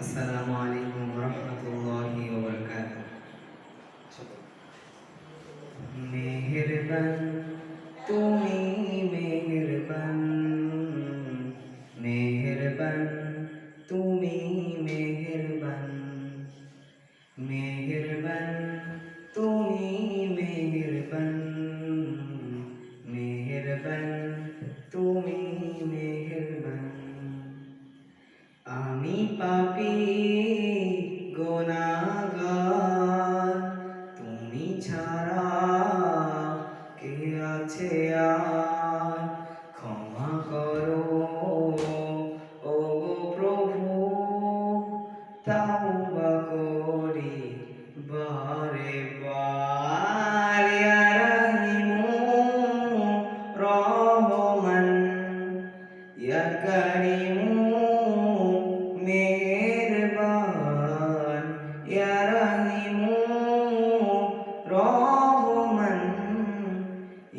আসসালামু আলাইকুম রহমতুল্লাহি মেহেরবান, তুমি মেহেরবান মেহেরবান, তুমি মেহেরবান মেহেরবান, তুমি মেহেরবান মেহেরবান, তুমি মেহেরবান। আমি পাপি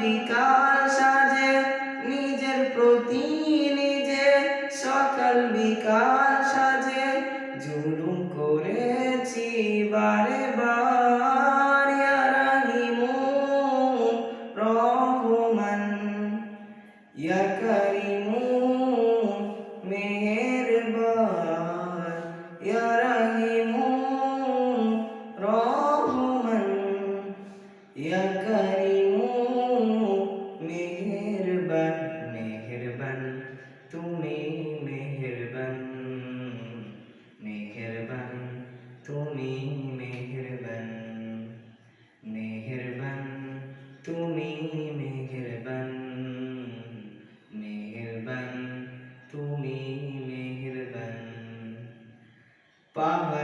বিকাল সাজে নিজের প্রতি নিজে সকাল বিকাল সাজে। জুলুম করেছি বারে বার রহমান। ইয়া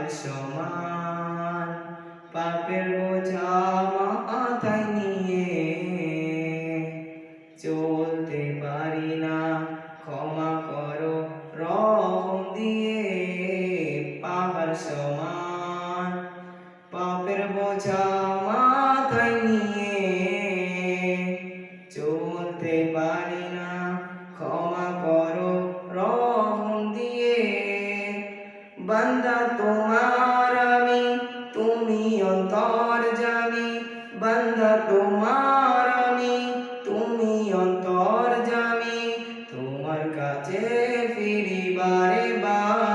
পাহাড় বান্দা, তোমার আমি, তুমি অন্তর জানি। বান্দা, তোমার আমি, তুমি অন্তর জানি। তোমার কাছে ফিরি বারে বার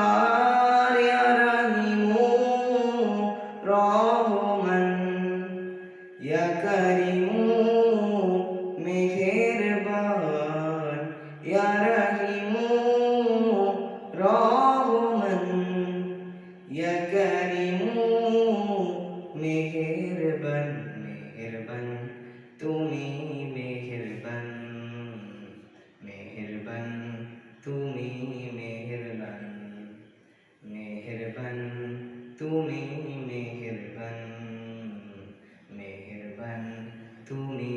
ইয়া মেহেরবান মেহেরবন তুমি মেহেরবন মেহেরবন তুমি মেহেরবন মেহেরবন তুমি মেহেরবন মেহেরবন তুমি